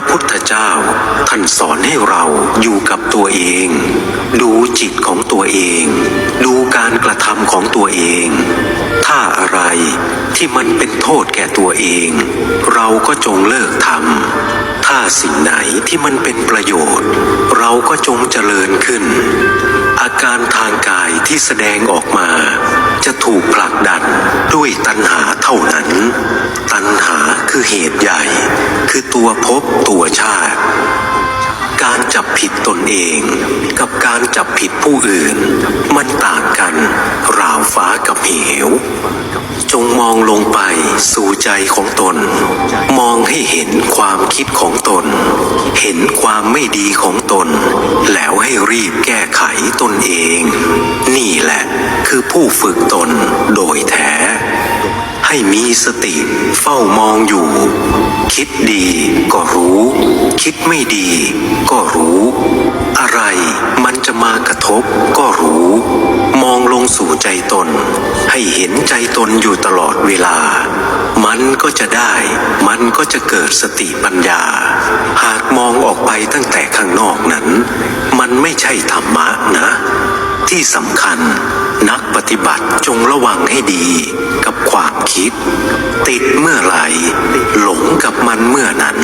ระพุทธเจ้า ท่านสอนให้เราอยู่กับตัวเอง ดูจิตของตัวเอง ดูการกระทำของตัวเอง ถ้าอะไรที่มันเป็นโทษแก่ตัวเอง เราก็จงเลิกทำถ้าสิ่งไหนที่มันเป็นประโยชน์ เราก็จงเจริญขึ้น อาการทางกายที่แสดงออกมา จะถูกผลักดันด้วยตัณหาเท่านั้น ตัณหา คือเหตุใหญ่ คือตัวภพตัวชาติ การจับผิดตนเอง กับการจับผิดผู้อื่น มันต่างกัน ราวฟ้ากับเหว จงมองลงไปสู่ใจของตน มองให้เห็นความคิดของตน เห็นความไม่ดีของตน แล้วให้รีบแก้ไขตนเอง นี่แหละคือผู้ฝึกตนโดยแท้ ให้มีสติเฝ้ามองอยู่ คิดดีก็รู้ คิดไม่ดีก็รู้ อะไรมันจะมากระทบก็รู้ มองลงสู่ใจตน ให้เห็นใจตนอยู่ตลอดเวลา มันก็จะได้ มันก็จะเกิดสติปัญญา หากมองออกไปตั้งแต่ข้างนอกนั้น มันไม่ใช่ธรรมะนะ ที่สำคัญนักปฏิบัติจงระวังให้ดีกับ คิด ติดเมื่อไหร่หลงกับมันเมื่อนั้น